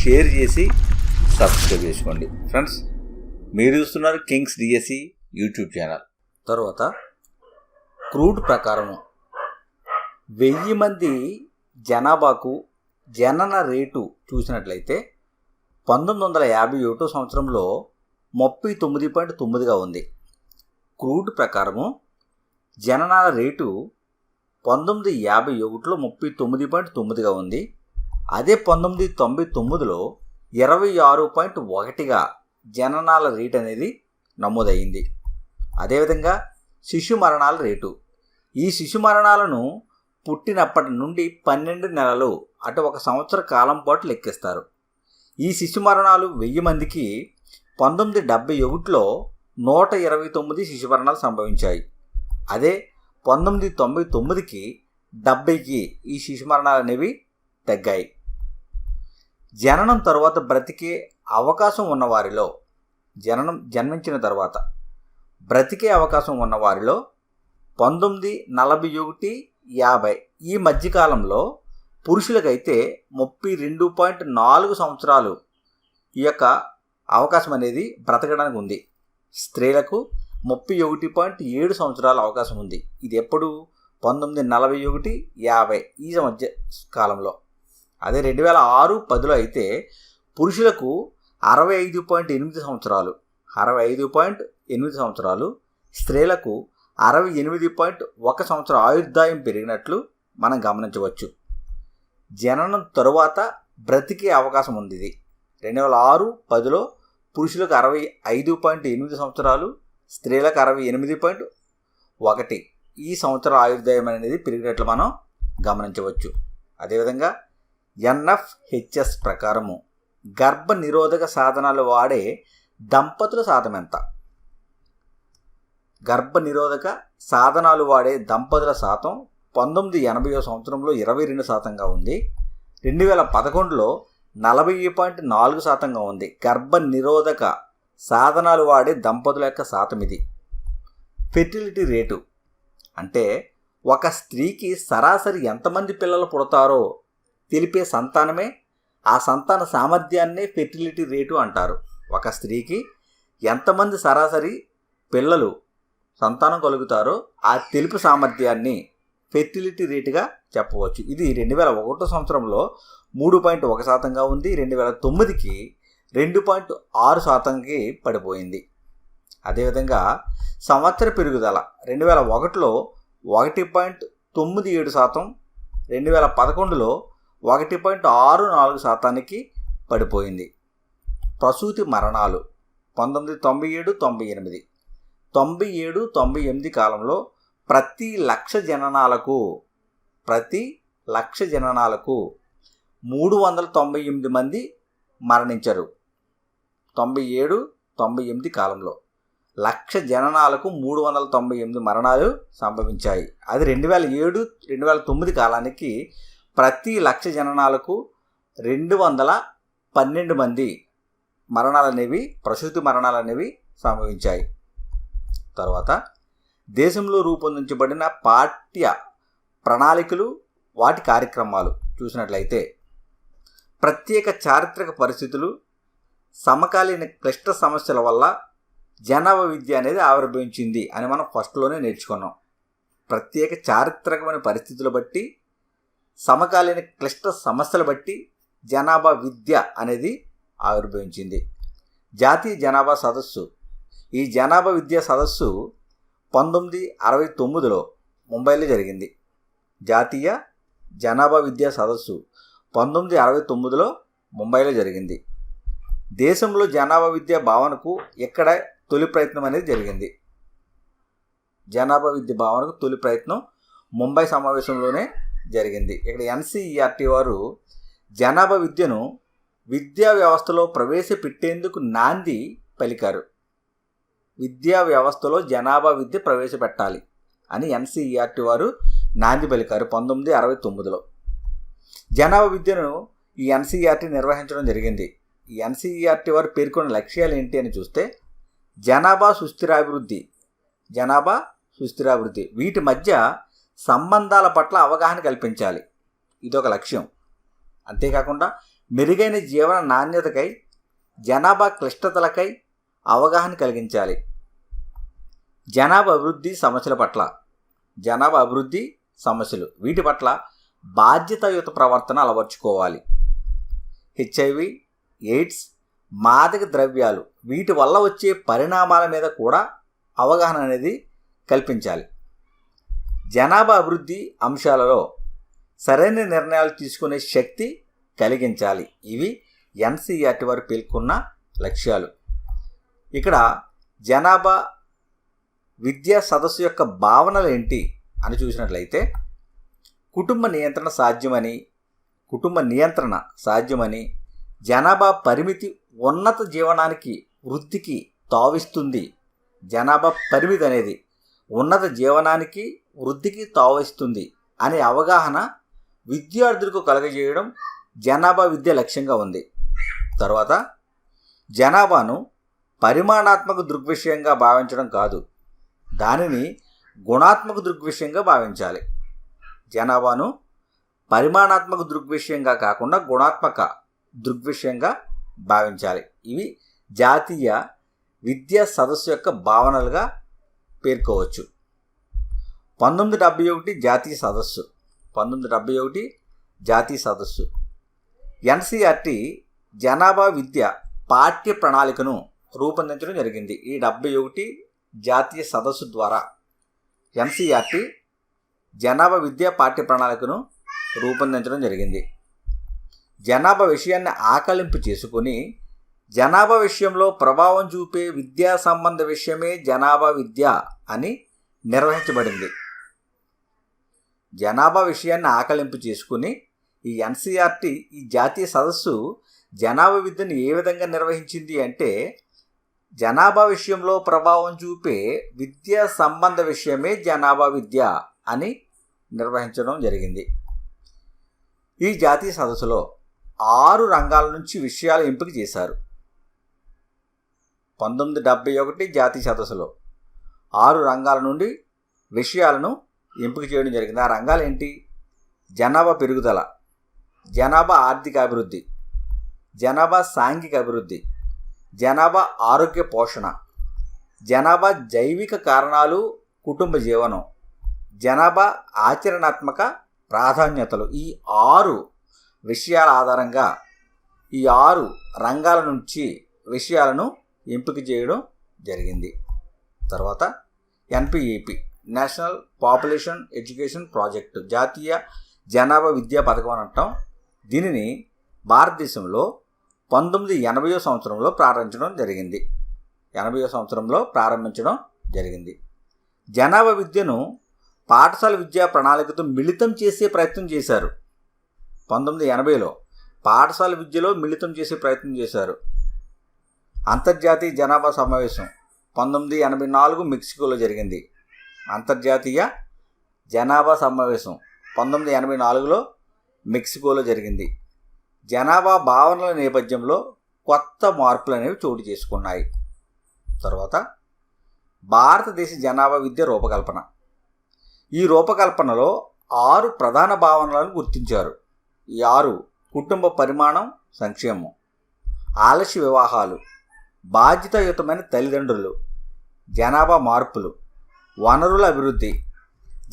Share చేసి subscribe చేసుకోండి. Friends మీరు చూస్తున్నారు కింగ్స్ డిఎస్సి యూట్యూబ్ ఛానల్. తర్వాత క్రూడ్ ప్రకారము వెయ్యి మంది జనాభాకు జనన రేటు చూసినట్లయితే పంతొమ్మిది వందల యాభై ఒకటో సంవత్సరంలో ముప్పై తొమ్మిది పాయింట్ తొమ్మిదిగా ఉంది. క్రూడ్ ప్రకారము జననాల రేటు పంతొమ్మిది యాభై ఒకటిలో ముప్పై తొమ్మిది పాయింట్ తొమ్మిదిగా ఉంది. అదే పంతొమ్మిది తొంభై తొమ్మిదిలో ఇరవై ఆరు పాయింట్ ఒకటిగా జననాల రేట్ అనేది నమోదయ్యింది. అదేవిధంగా శిశు మరణాల రేటు. ఈ శిశు మరణాలను పుట్టినప్పటి నుండి పన్నెండు నెలలు అటు ఒక సంవత్సర కాలం పాటు లెక్కిస్తారు. ఈ శిశు మరణాలు వెయ్యి మందికి పంతొమ్మిది డెబ్బై ఒకటిలో నూట ఇరవై తొమ్మిది శిశు మరణాలు సంభవించాయి. అదే పంతొమ్మిది తొంభై తొమ్మిదికి డెబ్బైకి ఈ శిశు మరణాలు అనేవి తగ్గాయి. జననం తర్వాత బ్రతికే అవకాశం ఉన్నవారిలో జననం జన్మించిన తర్వాత బ్రతికే అవకాశం ఉన్నవారిలో పంతొమ్మిది నలభై ఒకటి యాభై ఈ మధ్యకాలంలో పురుషులకైతే ముప్పై రెండు పాయింట్ నాలుగు సంవత్సరాలు ఈ యొక్క అవకాశం అనేది బ్రతకడానికి ఉంది. స్త్రీలకు ముప్పై ఒకటి పాయింట్ ఏడు సంవత్సరాల అవకాశం ఉంది. ఇది ఎప్పుడు? పంతొమ్మిది నలభై ఒకటి యాభై ఈ మధ్య కాలంలో. అదే రెండు వేల ఆరు పదిలో అయితే పురుషులకు అరవై ఐదు పాయింట్ ఎనిమిది సంవత్సరాలు అరవై ఐదు పాయింట్ ఎనిమిది సంవత్సరాలు స్త్రీలకు అరవై ఎనిమిది పాయింట్ ఒక సంవత్సరం ఆయుర్దాయం పెరిగినట్లు మనం గమనించవచ్చు. జననం తరువాత బ్రతికే అవకాశం ఉంది ఇది. రెండు వేల ఆరు పదిలో పురుషులకు అరవై ఐదు పాయింట్ ఎనిమిది సంవత్సరాలు స్త్రీలకు అరవై ఎనిమిది పాయింట్ ఒకటి. ఈ సంవత్సర ఆయుర్దాయం అనేది పెరిగినట్లు మనం గమనించవచ్చు. అదేవిధంగా ఎన్ఎఫ్హెచ్ఎస్ ప్రకారము గర్భ నిరోధక సాధనాలు వాడే దంపతుల శాతం ఎంత? గర్భ నిరోధక సాధనాలు వాడే దంపతుల శాతం పంతొమ్మిది ఎనభై సంవత్సరంలో ఇరవై రెండు శాతంగా ఉంది. రెండు వేల పదకొండులో నలభై పాయింట్ నాలుగు శాతంగా ఉంది. గర్భ నిరోధక సాధనాలు వాడే దంపతుల యొక్క శాతం ఇది. ఫెర్టిలిటీ రేటు అంటే ఒక స్త్రీకి సరాసరి ఎంతమంది పిల్లలు పుడతారో తెలిపే సంతానమే ఆ సంతాన సామర్థ్యాన్నే ఫెర్టిలిటీ రేటు అంటారు. ఒక స్త్రీకి ఎంతమంది సరాసరి పిల్లలు సంతానం కలుగుతారో ఆ తెలుపు సామర్థ్యాన్ని ఫెర్టిలిటీ రేటుగా చెప్పవచ్చు. ఇది రెండు వేల ఒకటో సంవత్సరంలో మూడు పాయింట్ ఒక శాతంగా ఉంది. రెండు వేల తొమ్మిదికి రెండు పాయింట్ ఆరు శాతంకి పడిపోయింది. అదేవిధంగా సంవత్సర పెరుగుదల రెండు వేల ఒకటిలో ఒకటి పాయింట్ తొమ్మిది ఏడు శాతం రెండు వేల పదకొండులో ఒకటి పాయింట్ ఆరు నాలుగు శాతానికి పడిపోయింది. ప్రసూతి మరణాలు పంతొమ్మిది తొంభై ఏడు తొంభై ఎనిమిది. తొంభై ఏడు తొంభై ఎనిమిది కాలంలో ప్రతి లక్ష జననాలకు ప్రతి లక్ష జననాలకు మూడు వందల తొంభై ఎనిమిది మంది మరణించారు. తొంభై ఏడు తొంభై ఎనిమిది కాలంలో లక్ష జననాలకు మూడు వందల తొంభై ఎనిమిది మరణాలు సంభవించాయి. అది రెండు వేల ఏడు రెండు వేల తొమ్మిది కాలానికి ప్రతి లక్ష జననాలకు రెండు వందల పన్నెండు మంది మరణాలు అనేవి ప్రసూతి మరణాలు అనేవి సంభవించాయి. తర్వాత దేశంలో రూపొందించబడిన పాఠ్య ప్రణాళికలు వాటి కార్యక్రమాలు చూసినట్లయితే ప్రత్యేక చారిత్రక పరిస్థితులు సమకాలీన క్లిష్ట సమస్యల వల్ల జనాభా విద్య అనేది ఆవిర్భవించింది అని మనం ఫస్ట్లోనే నేర్చుకున్నాం. ప్రత్యేక చారిత్రకమైన పరిస్థితులు బట్టి సమకాలీన క్లిష్ట సమస్యలు బట్టి జనాభా విద్య అనేది ఆవిర్భవించింది. జాతీయ జనాభా సదస్సు. ఈ జనాభా విద్యా సదస్సు పంతొమ్మిది అరవై తొమ్మిదిలో ముంబైలో జరిగింది. జాతీయ జనాభా విద్యా సదస్సు పంతొమ్మిది అరవై తొమ్మిదిలో ముంబైలో జరిగింది. దేశంలో జనాభా విద్యా భావనకు ఇక్కడ తొలి ప్రయత్నం అనేది జరిగింది. జనాభా విద్య భావనకు తొలి ప్రయత్నం ముంబై సమావేశంలోనే జరిగింది. ఇక్కడ ఎన్సీఈఆర్టీ వారు జనాభా విద్యను విద్యా వ్యవస్థలో ప్రవేశపెట్టేందుకు నాంది పలికారు. విద్యా వ్యవస్థలో జనాభా విద్య ప్రవేశపెట్టాలి అని ఎన్సీఈఆర్టీ వారు నాంది పలికారు పంతొమ్మిది అరవై తొమ్మిదిలో. జనాభా విద్యను ఈ ఎన్సీఈఆర్టీ నిర్వహించడం జరిగింది. ఈ ఎన్సీఈఆర్టీ వారు పేర్కొన్న లక్ష్యాలు ఏంటి అని చూస్తే జనాభా సుస్థిరాభివృద్ధి జనాభా సుస్థిరాభివృద్ధి. వీటి మధ్య సంబంధాల పట్ల అవగాహన కల్పించాలి. ఇదొక లక్ష్యం. అంతేకాకుండా మెరుగైన జీవన నాణ్యతకై జనాభా క్లిష్టతలకై అవగాహన కలిగించాలి. జనాభా అభివృద్ధి సమస్యల పట్ల. జనాభా అభివృద్ధి సమస్యలు. వీటి పట్ల బాధ్యతాయుత ప్రవర్తన అలవర్చుకోవాలి. హెచ్ఐవి ఎయిడ్స్ మాదక ద్రవ్యాలు వీటి వల్ల వచ్చే పరిణామాల మీద కూడా అవగాహన అనేది కల్పించాలి. జనాభా అభివృద్ధి అంశాలలో సరైన నిర్ణయాలు తీసుకునే శక్తి కలిగించాలి. ఇవి ఎన్సీఆర్టీ వారు పేర్కొన్న లక్ష్యాలు. ఇక్కడ జనాభా విద్యా సదస్సు యొక్క భావనలు ఏంటి అని చూసినట్లయితే కుటుంబ నియంత్రణ సాధ్యమని కుటుంబ నియంత్రణ సాధ్యమని జనాభా పరిమితి ఉన్నత జీవనానికి వృద్ధికి తావిస్తుంది. జనాభా పరిమితి అనేది ఉన్నత జీవనానికి వృద్ధికి తావిస్తుంది అనే అవగాహన విద్యార్థులకు కలగజేయడం జనాభా విద్య లక్ష్యంగా ఉంది. తర్వాత జనాభాను పరిమాణాత్మక దృగ్విషయంగా భావించడం కాదు దానిని గుణాత్మక దృగ్విషయంగా భావించాలి. జనాభాను పరిమాణాత్మక దృగ్విషయంగా కాకుండా గుణాత్మక దృగ్విషయంగా భావించాలి. ఇవి జాతీయ విద్యా సదస్సు యొక్క భావనలుగా పేర్కోవచ్చు. పంతొమ్మిది డెబ్బై ఒకటి జాతీయ సదస్సు. పంతొమ్మిది డెబ్బై ఒకటి జాతీయ సదస్సు. ఎన్సీఆర్టీ జనాభా విద్య పాఠ్య ప్రణాళికను రూపొందించడం జరిగింది. ఈ డెబ్బై ఒకటి జాతీయ సదస్సు ద్వారా ఎన్సీఆర్టీ జనాభా విద్యా పాఠ్య ప్రణాళికను రూపొందించడం జరిగింది. జనాభా విషయాన్ని ఆకలింపు చేసుకుని జనాభా విషయంలో ప్రభావం చూపే విద్యా సంబంధ విషయమే జనాభా విద్య అని నిర్వహించబడింది. జనాభా విషయాన్ని ఆకలింపు చేసుకుని ఈ ఎన్సీఆర్టీ ఈ జాతీయ సదస్సు జనాభా విద్యను ఏ విధంగా నిర్వహించింది అంటే జనాభా విషయంలో ప్రభావం చూపే విద్యా సంబంధ విషయమే జనాభా విద్య అని నిర్వహించడం జరిగింది. ఈ జాతీయ సదస్సులో ఆరు రంగాల నుంచి విషయాలు ఎంపిక చేశారు. పంతొమ్మిది డెబ్బై ఒకటి జాతీయ సదస్సులో ఆరు రంగాల నుండి విషయాలను ఎంపిక చేయడం జరిగింది. ఆ రంగాలు ఏంటి జనాభా పెరుగుదల జనాభా ఆర్థిక అభివృద్ధి జనాభా సాంఘిక అభివృద్ధి జనాభా ఆరోగ్య పోషణ జనాభా జైవిక కారణాలు కుటుంబ జీవనం జనాభా ఆచరణాత్మక ప్రాధాన్యతలు ఈ ఆరు విషయాల ఆధారంగా ఈ ఆరు రంగాల నుంచి విషయాలను ఎంపిక చేయడం జరిగింది. తర్వాత NPEP. National population education project జాతీయ జనాభా విద్యా పథకం అని అంటాం. దీనిని భారతదేశంలో పంతొమ్మిది ఎనభయో సంవత్సరంలో ప్రారంభించడం జరిగింది. ఎనభైయో సంవత్సరంలో ప్రారంభించడం జరిగింది. జనాభా విద్యను పాఠశాల విద్యా ప్రణాళికతో మిళితం చేసే ప్రయత్నం చేశారు. పంతొమ్మిది ఎనభైలో పాఠశాల విద్యలో మిళితం చేసే ప్రయత్నం చేశారు. అంతర్జాతీయ జనాభా సమావేశం పంతొమ్మిది ఎనభై నాలుగు మెక్సికోలో జరిగింది. అంతర్జాతీయ జనాభా సమావేశం పంతొమ్మిది ఎనభై నాలుగులో మెక్సికోలో జరిగింది. జనాభా భావనల నేపథ్యంలో కొత్త మార్పులు అనేవి చోటు చేసుకున్నాయి. తర్వాత భారతదేశ జనాభా విద్య రూపకల్పన. ఈ రూపకల్పనలో ఆరు ప్రధాన భావనలను గుర్తించారు. ఈ ఆరు కుటుంబ పరిమాణం సంక్షేమం ఆలస్య వివాహాలు బాధ్యతాయుతమైన తల్లిదండ్రులు జనాభా మార్పులు వనరుల అభివృద్ధి.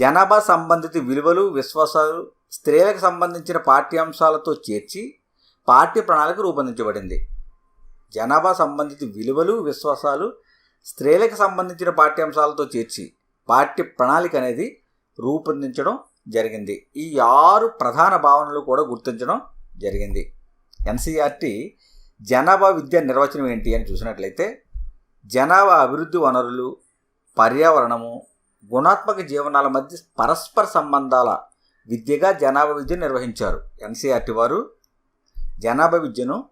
జనాభా సంబంధిత విలువలు విశ్వాసాలు స్త్రీలకు సంబంధించిన పాఠ్యాంశాలతో చేర్చి పాఠ్య ప్రణాళిక రూపొందించబడింది. జనాభా సంబంధిత విలువలు విశ్వాసాలు స్త్రీలకు సంబంధించిన పాఠ్యాంశాలతో చేర్చి పాఠ్య ప్రణాళిక అనేది రూపొందించడం జరిగింది. ఈ ఆరు ప్రధాన భావనలు కూడా గుర్తించడం జరిగింది. ఎన్సీఆర్టీ జనాభా విద్య నిర్వచనం ఏంటి అని చూసినట్లయితే జనాభా అభివృద్ధి వనరులు పర్యావరణము గుణాత్మక జీవనాల మధ్య పరస్పర సంబంధాల విద్యగా జనాభా విద్య నిర్వహించారు. ఎన్సీఆర్టీ వారు జనాభా విద్యను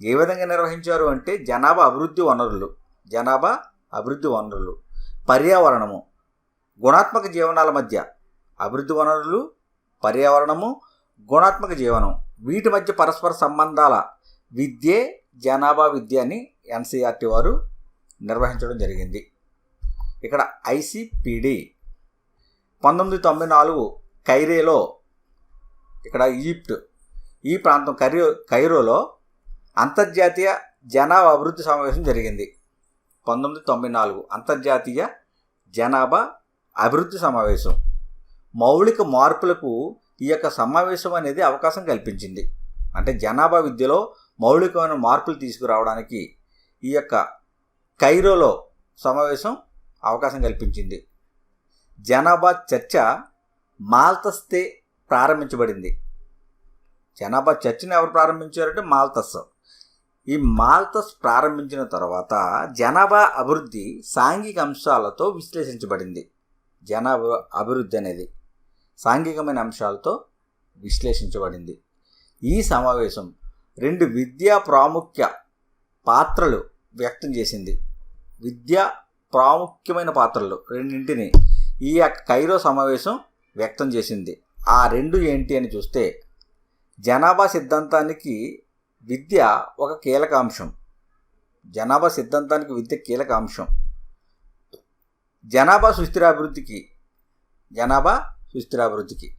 ఏ విధంగా నిర్వహించారు అంటే జనాభా అభివృద్ధి వనరులు జనాభా అభివృద్ధి వనరులు పర్యావరణము గుణాత్మక జీవనాల మధ్య అభివృద్ధి వనరులు పర్యావరణము గుణాత్మక జీవనం వీటి మధ్య పరస్పర సంబంధాల విద్యే జనాభా విద్య అని ఎన్సీఆర్టీ వారు నిర్వహించడం జరిగింది. ఇక్కడ ఐసిపిడి పంతొమ్మిది తొంభై నాలుగు కైరేలో ఇక్కడ ఈజిప్ట్ ఈ ప్రాంతం కైరో కైరోలో అంతర్జాతీయ జనాభా అభివృద్ధి సమావేశం జరిగింది. పంతొమ్మిది తొంభై నాలుగు అంతర్జాతీయ జనాభా అభివృద్ధి సమావేశం. మౌలిక మార్పులకు ఈ యొక్క సమావేశం అనేది అవకాశం కల్పించింది. అంటే జనాభా విద్యలో మౌలికమైన మార్పులు తీసుకురావడానికి ఈ యొక్క కైరోలో సమావేశం అవకాశం కల్పించింది. జనాభా చర్చ మాల్తస్తే ప్రారంభించబడింది. జనాభా చర్చను ఎవరు ప్రారంభించారంటే మాల్తస్. ఈ మాల్తస్ ప్రారంభించిన తర్వాత జనాభా అభివృద్ధి సాంఘిక అంశాలతో విశ్లేషించబడింది. జనాభా అభివృద్ధి అనేది సాంఘికమైన అంశాలతో విశ్లేషించబడింది. ఈ సమావేశం రెండు విద్యా ప్రాముఖ్య పాత్రలు వ్యక్తం చేసింది. విద్యా ప్రాముఖ్యమైన పాత్రలు రెండింటిని ఈ యొక్క కైరో సమావేశం వ్యక్తం చేసింది. ఆ రెండు ఏంటి అని చూస్తే జనాభా సిద్ధాంతానికి విద్య ఒక కీలక అంశం. జనాభా సిద్ధాంతానికి విద్య కీలక అంశం. జనాభా సుస్థిరాభివృద్ధికి జనాభా సుస్థిరాభివృద్ధికి.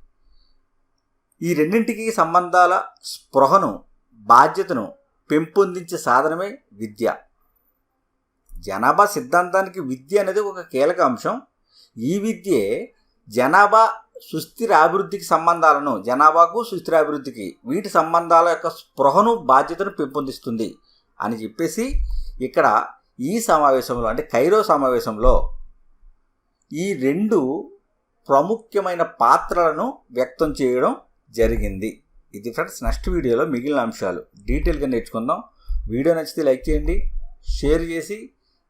ఈ రెండింటికి సంబంధాల స్పృహను బాధ్యతను పెంపొందించే సాధనమే విద్య. జనాభా సిద్ధాంతానికి విద్య అనేది ఒక కీలక అంశం. ఈ విద్యే జనాభా సుస్థిర అభివృద్ధికి సంబంధాలను జనాభాకు సుస్థిర అభివృద్ధికి వీటి సంబంధాల యొక్క స్పృహను బాధ్యతను పెంపొందిస్తుంది అని చెప్పేసి ఇక్కడ ఈ సమావేశంలో అంటే కైరో సమావేశంలో ఈ రెండు ప్రాముఖ్యమైన పాత్రలను వ్యక్తం చేయడం జరిగింది. ఇది ఫ్రెండ్స్ నెక్స్ట్ వీడియోలో మిగిలిన అంశాలు. డీటెయిల్గా నేర్చుకుందాం. వీడియో నచ్చితే లైక్ చేయండి షేర్ చేసి